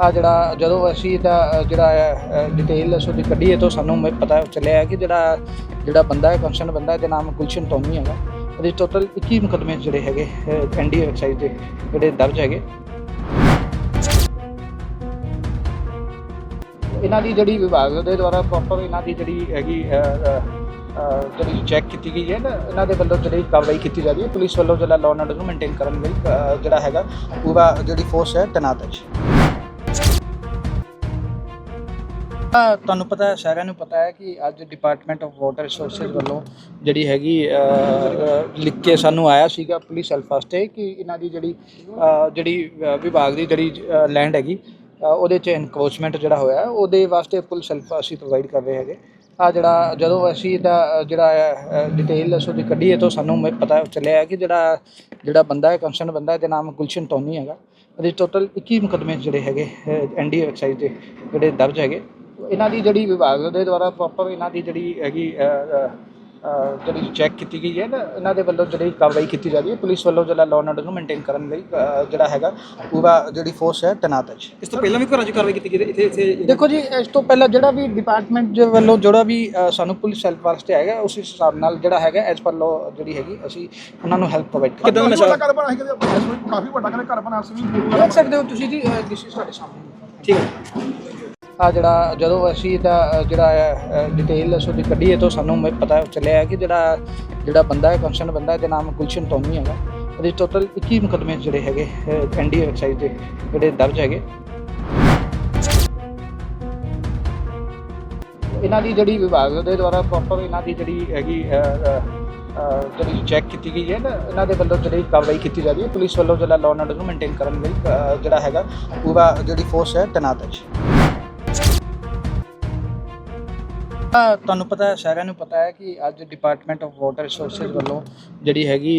ਆ ਜਿਹੜਾ ਜਦੋਂ ਅਸੀਂ ਇਹਦਾ ਜਿਹੜਾ ਡਿਟੇਲ ਉਹਦੀ ਕੱਢੀ ਹੈ ਤਾਂ ਸਾਨੂੰ ਮ- ਪਤਾ ਚੱਲਿਆ ਹੈ ਕਿ ਜਿਹੜਾ ਜਿਹੜਾ ਬੰਦਾ ਹੈ ਕੰਸਰਨ ਬੰਦਾ ਇਹਦਾ ਨਾਮ ਗੁਲਸ਼ਨ ਟੋਮੀ ਹੈਗਾ। ਉਹਦੇ ਟੋਟਲ 21 ਮੁਕਦਮੇ ਜਿਹੜੇ ਹੈਗੇ ਐਨਡੀ ਐਕਸਾਈਜ਼ ਦੇ ਜਿਹੜੇ ਦਰਜ ਹੈਗੇ। ਇਹਨਾਂ ਦੀ ਜਿਹੜੀ ਵਿਭਾਗ ਦੇ ਦੁਆਰਾ ਪ੍ਰੋਪਰ ਇਹਨਾਂ ਦੀ ਜਿਹੜੀ ਹੈਗੀ ਜਿਹੜੀ ਚੈੱਕ ਕੀਤੀ ਗਈ ਹੈ ਨਾ, ਇਹਨਾਂ ਦੇ ਵੱਲੋਂ ਜਿਹੜੀ ਕਾਰਵਾਈ ਕੀਤੀ ਜਾ ਰਹੀ ਹੈ। ਪੁਲਿਸ ਵੱਲੋਂ ਜਿਹੜਾ ਲਾਅ ਐਂਡ ਆਰਡਰ ਨੂੰ ਮੇਨਟੇਨ ਕਰਨ ਲਈ ਜਿਹੜਾ ਹੈਗਾ, ਪੂਰਾ ਜਿਹੜੀ ਫੋਰਸ ਹੈ, ਤੈਨਾਤ ਹੈ ਆ ਤੁਹਾਨੂੰ ਪਤਾ ਹੈ, ਸਾਰਿਆਂ ਨੂੰ ਪਤਾ ਹੈ ਕਿ ਅੱਜ ਡਿਪਾਰਟਮੈਂਟ ਆਫ ਵਾਟਰ ਰਿਸੋਰਸਸ ਵੱਲੋਂ ਜਿਹੜੀ ਹੈਗੀ ਲਿਖ ਕੇ ਸਾਨੂੰ ਆਇਆ ਸੀਗਾ ਪੁਲਿਸ ਹੈਲਪ ਵਾਸਤੇ ਕਿ ਇਹਨਾਂ ਦੀ ਜਿਹੜੀ ਜਿਹੜੀ ਵਿਭਾਗ ਦੀ ਜਿਹੜੀ ਲੈਂਡ ਹੈਗੀ ਉਹਦੇ 'ਚ ਇਨਕਰੋਚਮੈਂਟ ਜਿਹੜਾ ਹੋਇਆ ਉਹਦੇ ਵਾਸਤੇ ਪੁਲਿਸ ਹੈਲਪ ਅਸੀਂ ਪ੍ਰੋਵਾਈਡ ਕਰ ਰਹੇ ਹੈਗੇ। ਆ ਜਿਹੜਾ, ਜਦੋਂ ਅਸੀਂ ਇਹਦਾ ਜਿਹੜਾ ਡਿਟੇਲ ਉਹਦੀ ਕੱਢੀ ਹੈ ਤਾਂ ਸਾਨੂੰ ਪਤਾ ਚੱਲਿਆ ਹੈ ਕਿ ਜਿਹੜਾ ਜਿਹੜਾ ਬੰਦਾ ਹੈ ਕੰਸਰਨ ਬੰਦਾ ਇਹਦੇ ਨਾਮ ਗੁਲਸ਼ਨ ਟੋਨੀ ਹੈਗਾ। ਉਹਦੇ ਟੋਟਲ 21 ਮੁਕਦਮੇ ਜਿਹੜੇ ਹੈਗੇ ਐਨਡੀ ਐਕਸਾਈਜ਼ ਦੇ ਜਿਹੜੇ ਦਰਜ ਹੈਗੇ। ਇਹਨਾਂ ਦੀ ਜਿਹੜੀ ਵਿਭਾਗ ਦੇ ਦੁਆਰਾ ਪ੍ਰੋਪਰ ਇਹਨਾਂ ਦੀ ਜਿਹੜੀ ਹੈਗੀ ਜਿਹੜੀ ਚੈੱਕ ਕੀਤੀ ਗਈ ਹੈ ਨਾ ਇਹਨਾਂ ਦੇ ਵੱਲੋਂ ਜਿਹੜੀ ਕਾਰਵਾਈ ਕੀਤੀ ਜਾ ਰਹੀ ਹੈ ਪੁਲਿਸ ਵੱਲੋਂ ਜਿਹੜਾ ਲਾਅ ਆਰਡਰ ਨੂੰ ਮੇਨਟੇਨ ਕਰਨ ਲਈ ਜਿਹੜਾ ਹੈਗਾ ਪੂਰਾ ਜਿਹੜੀ ਫੋਰਸ ਹੈ ਤੈਨਾਤ ਹੈ ਇਸ ਤੋਂ ਪਹਿਲਾਂ ਵੀ ਘਰਾਂ 'ਚ ਕਾਰਵਾਈ ਕੀਤੀ ਗਈ ਇੱਥੇ ਇੱਥੇ ਦੇਖੋ ਜੀ ਇਸ ਤੋਂ ਪਹਿਲਾਂ ਜਿਹੜਾ ਵੀ ਡਿਪਾਰਟਮੈਂਟ ਵੱਲੋਂ ਜਿਹੜਾ ਵੀ ਸਾਨੂੰ ਪੁਲਿਸ ਹੈਲਪ ਵਾਸਤੇ ਹੈਗਾ ਉਸ ਹਿਸਾਬ ਨਾਲ ਜਿਹੜਾ ਹੈਗਾ ਐਸ ਪਰ ਲਾਅ ਜਿਹੜੀ ਹੈਗੀ ਅਸੀਂ ਉਹਨਾਂ ਨੂੰ ਹੈਲਪ ਪ੍ਰੋਵਾਈਡ ਕਰ ਕਿੱਦਾਂ ਦਾ ਨਸ਼ਾ? ਘਰ ਬਣਾ ਕੇ ਕਾਫੀ ਵੱਡਾ ਘਰ ਬਣਾ ਸੀ ਦੇਖ ਸਕਦੇ ਹੋ ਤੁਸੀਂ ਜੀ ਦਿਸ ਇਜ਼ ਸਾਡੇ ਸਾਹਮਣੇ। ਠੀਕ ਹੈ। ਆ ਜਿਹੜਾ ਜਦੋਂ ਅਸੀਂ ਇਹਦਾ ਜਿਹੜਾ ਡਿਟੇਲ ਉਹਦੀ ਕੱਢੀ ਹੈ ਤਾਂ ਸਾਨੂੰ ਮ- ਪਤਾ ਚੱਲਿਆ ਹੈ ਕਿ ਜਿਹੜਾ ਜਿਹੜਾ ਬੰਦਾ ਹੈ ਕੰਸਰਨ ਬੰਦਾ ਇਹਦਾ ਨਾਮ ਗੁਲਸ਼ਨ ਟੋਮੀ ਹੈਗਾ। ਉਹਦੇ ਟੋਟਲ 21 ਮੁਕਦਮੇ ਜਿਹੜੇ ਹੈਗੇ ਐਨਡੀ ਐਕਸਾਈਜ਼ ਦੇ ਜਿਹੜੇ ਦਰਜ ਹੈਗੇ। ਇਹਨਾਂ ਦੀ ਜਿਹੜੀ ਵਿਭਾਗ ਦੇ ਦੁਆਰਾ ਪ੍ਰੋਪਰ ਇਹਨਾਂ ਦੀ ਜਿਹੜੀ ਹੈਗੀ ਜਿਹੜੀ ਚੈੱਕ ਕੀਤੀ ਗਈ ਹੈ ਨਾ, ਇਹਨਾਂ ਦੇ ਵੱਲੋਂ ਜਿਹੜੀ ਕਾਰਵਾਈ ਕੀਤੀ ਜਾ ਰਹੀ ਹੈ। ਪੁਲਿਸ ਵੱਲੋਂ ਜਿਹੜਾ ਲਾਅ ਐਂਡ ਆਰਡਰ ਨੂੰ ਮੇਨਟੇਨ ਕਰਨ ਲਈ ਜਿਹੜਾ ਹੈਗਾ, ਪੂਰਾ ਜਿਹੜੀ ਫੋਰਸ ਹੈ, ਤੈਨਾਤ ਹੈ ਆ ਤੁਹਾਨੂੰ ਪਤਾ ਹੈ, ਸਾਰਿਆਂ ਨੂੰ ਪਤਾ ਹੈ ਕਿ ਅੱਜ ਡਿਪਾਰਟਮੈਂਟ ਆਫ ਵਾਟਰ ਰਿਸੋਰਸਸ ਵੱਲੋਂ ਜਿਹੜੀ ਹੈਗੀ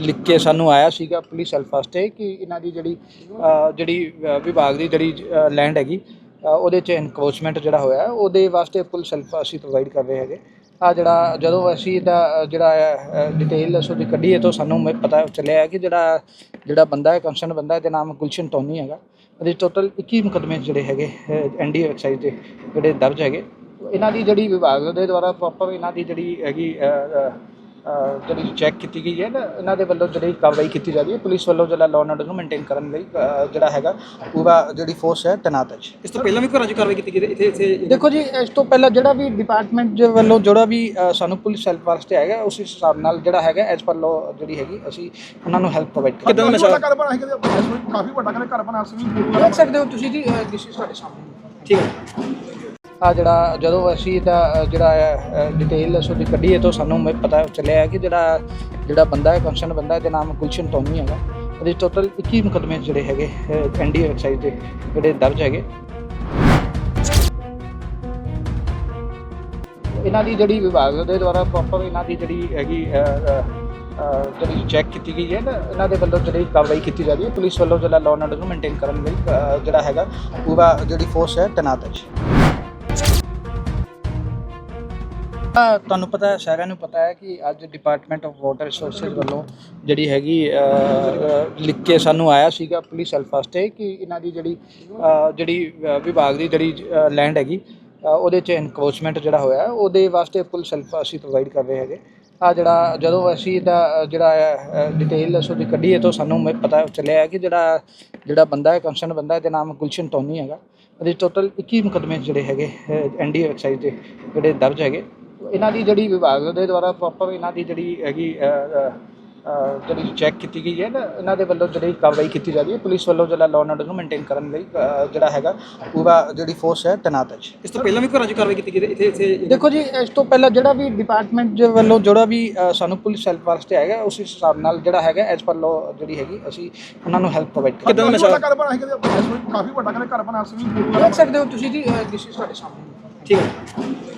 ਲਿਖ ਕੇ ਸਾਨੂੰ ਆਇਆ ਸੀਗਾ ਪੁਲਿਸ ਹੈਲਪ ਵਾਸਤੇ ਕਿ ਇਹਨਾਂ ਦੀ ਜਿਹੜੀ ਜਿਹੜੀ ਵਿਭਾਗ ਦੀ ਜਿਹੜੀ ਲੈਂਡ ਹੈਗੀ ਉਹਦੇ 'ਚ ਇਨਕਰੋਚਮੈਂਟ ਜਿਹੜਾ ਹੋਇਆ ਉਹਦੇ ਵਾਸਤੇ ਪੁਲਿਸ ਹੈਲਪ ਅਸੀਂ ਪ੍ਰੋਵਾਈਡ ਕਰ ਰਹੇ ਹੈਗੇ। ਆ ਜਿਹੜਾ, ਜਦੋਂ ਅਸੀਂ ਇਹਦਾ ਜਿਹੜਾ ਡਿਟੇਲ ਉਹਦੀ ਕੱਢੀ ਹੈ ਤਾਂ ਸਾਨੂੰ ਪਤਾ ਚੱਲਿਆ ਹੈ ਕਿ ਜਿਹੜਾ ਜਿਹੜਾ ਬੰਦਾ ਹੈ ਕੰਸਰਨ ਬੰਦਾ ਇਹਦੇ ਨਾਮ ਗੁਲਸ਼ਨ ਟੋਨੀ ਹੈਗਾ। ਉਹਦੇ ਟੋਟਲ 21 ਮੁਕਦਮੇ ਜਿਹੜੇ ਹੈਗੇ ਐਨਡੀ ਐਕਸਾਈਜ਼ ਦੇ ਜਿਹੜੇ ਦਰਜ ਹੈਗੇ। ਇਹਨਾਂ ਦੀ ਜਿਹੜੀ ਵਿਭਾਗ ਦੇ ਦੁਆਰਾ ਪ੍ਰੋਪਰ ਇਹਨਾਂ ਦੀ ਜਿਹੜੀ ਹੈਗੀ ਜਿਹੜੀ ਚੈੱਕ ਕੀਤੀ ਗਈ ਹੈ ਨਾ ਇਹਨਾਂ ਦੇ ਵੱਲੋਂ ਜਿਹੜੀ ਕਾਰਵਾਈ ਕੀਤੀ ਜਾ ਰਹੀ ਹੈ ਪੁਲਿਸ ਵੱਲੋਂ ਜਿਹੜਾ ਲਾਅ ਆਰਡਰ ਨੂੰ ਮੇਨਟੇਨ ਕਰਨ ਲਈ ਜਿਹੜਾ ਹੈਗਾ ਪੂਰਾ ਜਿਹੜੀ ਫੋਰਸ ਹੈ ਤੈਨਾਤ ਹੈ ਇਸ ਤੋਂ ਪਹਿਲਾਂ ਵੀ ਘਰਾਂ 'ਚ ਕਾਰਵਾਈ ਕੀਤੀ ਗਈ ਇੱਥੇ ਇੱਥੇ ਦੇਖੋ ਜੀ ਇਸ ਤੋਂ ਪਹਿਲਾਂ ਜਿਹੜਾ ਵੀ ਡਿਪਾਰਟਮੈਂਟ ਵੱਲੋਂ ਜਿਹੜਾ ਵੀ ਸਾਨੂੰ ਪੁਲਿਸ ਹੈਲਪ ਵਾਸਤੇ ਹੈਗਾ ਉਸ ਹਿਸਾਬ ਨਾਲ ਜਿਹੜਾ ਹੈਗਾ ਐਸ ਪਰ ਲਾਅ ਜਿਹੜੀ ਹੈਗੀ ਅਸੀਂ ਉਹਨਾਂ ਨੂੰ ਹੈਲਪ ਪ੍ਰੋਵਾਈਡ ਕਰ ਕਿੱਦਾਂ ਦਾ ਨਸ਼ਾ? ਘਰ ਬਣਾ ਕੇ ਕਾਫੀ ਵੱਡਾ ਘਰ ਬਣਾ ਸੀ। ਦੇਖ ਸਕਦੇ ਹੋ ਤੁਸੀਂ ਜੀ ਦਿਸ ਇਜ਼ ਸਾਡੇ ਸਾਹਮਣੇ। ਠੀਕ ਹੈ। ਆ ਜਿਹੜਾ ਜਦੋਂ ਅਸੀਂ ਇਹਦਾ ਜਿਹੜਾ ਡਿਟੇਲ ਉਹਦੀ ਕੱਢੀ ਹੈ ਤਾਂ ਸਾਨੂੰ ਮ- ਪਤਾ ਚੱਲਿਆ ਹੈ ਕਿ ਜਿਹੜਾ ਜਿਹੜਾ ਬੰਦਾ ਹੈ ਕੰਸਰਨ ਬੰਦਾ ਇਹਦਾ ਨਾਮ ਗੁਲਸ਼ਨ ਟੋਮੀ ਹੈਗਾ। ਉਹਦੇ ਟੋਟਲ 21 ਮੁਕਦਮੇ ਜਿਹੜੇ ਹੈਗੇ ਐਨਡੀ ਐਕਸਾਈਜ਼ ਦੇ ਜਿਹੜੇ ਦਰਜ ਹੈਗੇ। ਇਹਨਾਂ ਦੀ ਜਿਹੜੀ ਵਿਭਾਗ ਦੇ ਦੁਆਰਾ ਪ੍ਰੋਪਰ ਇਹਨਾਂ ਦੀ ਜਿਹੜੀ ਹੈਗੀ ਜਿਹੜੀ ਚੈੱਕ ਕੀਤੀ ਗਈ ਹੈ ਨਾ, ਇਹਨਾਂ ਦੇ ਵੱਲੋਂ ਜਿਹੜੀ ਕਾਰਵਾਈ ਕੀਤੀ ਜਾ ਰਹੀ ਹੈ। ਪੁਲਿਸ ਵੱਲੋਂ ਜਿਹੜਾ ਲਾਅ ਐਂਡ ਆਰਡਰ ਨੂੰ ਮੇਨਟੇਨ ਕਰਨ ਲਈ ਜਿਹੜਾ ਹੈਗਾ, ਪੂਰਾ ਜਿਹੜੀ ਫੋਰਸ ਹੈ, ਤੈਨਾਤ ਹੈ ਆ ਤੁਹਾਨੂੰ ਪਤਾ ਹੈ, ਸਾਰਿਆਂ ਨੂੰ ਪਤਾ ਹੈ ਕਿ ਅੱਜ ਡਿਪਾਰਟਮੈਂਟ ਆਫ ਵਾਟਰ ਰਿਸੋਰਸਸ ਵੱਲੋਂ ਜਿਹੜੀ ਹੈਗੀ ਲਿਖ ਕੇ ਸਾਨੂੰ ਆਇਆ ਸੀਗਾ ਪੁਲਿਸ ਹੈਲਪ ਵਾਸਤੇ ਕਿ ਇਹਨਾਂ ਦੀ ਜਿਹੜੀ ਜਿਹੜੀ ਵਿਭਾਗ ਦੀ ਜਿਹੜੀ ਲੈਂਡ ਹੈਗੀ ਉਹਦੇ 'ਚ ਇਨਕਰੋਚਮੈਂਟ ਜਿਹੜਾ ਹੋਇਆ ਉਹਦੇ ਵਾਸਤੇ ਪੁਲਿਸ ਹੈਲਪ ਅਸੀਂ ਪ੍ਰੋਵਾਈਡ ਕਰ ਰਹੇ ਹੈਗੇ। ਆ ਜਿਹੜਾ, ਜਦੋਂ ਅਸੀਂ ਇਹਦਾ ਜਿਹੜਾ ਡਿਟੇਲ ਉਹਦੀ ਕੱਢੀ ਹੈ ਤਾਂ ਸਾਨੂੰ ਪਤਾ ਚੱਲਿਆ ਹੈ ਕਿ ਜਿਹੜਾ ਜਿਹੜਾ ਬੰਦਾ ਹੈ ਕੰਸਰਨ ਬੰਦਾ ਇਹਦੇ ਨਾਮ ਗੁਲਸ਼ਨ ਟੋਨੀ ਹੈਗਾ। ਉਹਦੇ ਟੋਟਲ 21 ਮੁਕਦਮੇ ਜਿਹੜੇ ਹੈਗੇ ਐਨਡੀ ਐਕਸਾਈਜ਼ ਦੇ ਜਿਹੜੇ ਦਰਜ ਹੈਗੇ। ਇਹਨਾਂ ਦੀ ਜਿਹੜੀ ਵਿਭਾਗ ਦੇ ਦੁਆਰਾ ਪ੍ਰੋਪਰ ਇਹਨਾਂ ਦੀ ਜਿਹੜੀ ਹੈਗੀ ਜਿਹੜੀ ਚੈੱਕ ਕੀਤੀ ਗਈ ਹੈ ਨਾ ਇਹਨਾਂ ਦੇ ਵੱਲੋਂ ਜਿਹੜੀ ਕਾਰਵਾਈ ਕੀਤੀ ਜਾ ਰਹੀ ਹੈ ਪੁਲਿਸ ਵੱਲੋਂ ਜਿਹੜਾ ਲਾਅ ਆਰਡਰ ਨੂੰ ਮੇਨਟੇਨ ਕਰਨ ਲਈ ਜਿਹੜਾ ਹੈਗਾ ਪੂਰਾ ਜਿਹੜੀ ਫੋਰਸ ਹੈ ਤੈਨਾਤ ਹੈ ਇਸ ਤੋਂ ਪਹਿਲਾਂ ਵੀ ਘਰਾਂ 'ਚ ਕਾਰਵਾਈ ਕੀਤੀ ਗਈ ਇੱਥੇ ਇੱਥੇ ਦੇਖੋ ਜੀ ਇਸ ਤੋਂ ਪਹਿਲਾਂ ਜਿਹੜਾ ਵੀ ਡਿਪਾਰਟਮੈਂਟ ਵੱਲੋਂ ਜਿਹੜਾ ਵੀ ਸਾਨੂੰ ਪੁਲਿਸ ਹੈਲਪ ਵਾਸਤੇ ਹੈਗਾ ਉਸ ਹਿਸਾਬ ਨਾਲ ਜਿਹੜਾ ਹੈਗਾ ਐਸ ਪਰ ਲਾਅ ਜਿਹੜੀ ਹੈਗੀ ਅਸੀਂ ਉਹਨਾਂ ਨੂੰ ਹੈਲਪ ਪ੍ਰੋਵਾਈਡ ਕਰ ਕਿੱਦਾਂ ਦਾ ਨਸ਼ਾ? ਘਰ ਬਣਾ ਕੇ ਕਾਫੀ ਵੱਡਾ ਘਰ ਬਣਾ ਸੀ। ਦੇਖ ਸਕਦੇ ਹੋ ਤੁਸੀਂ ਜੀ ਦਿਸ ਇਜ਼ ਸਾਡੇ ਸਾਹਮਣੇ। ਠੀਕ ਹੈ।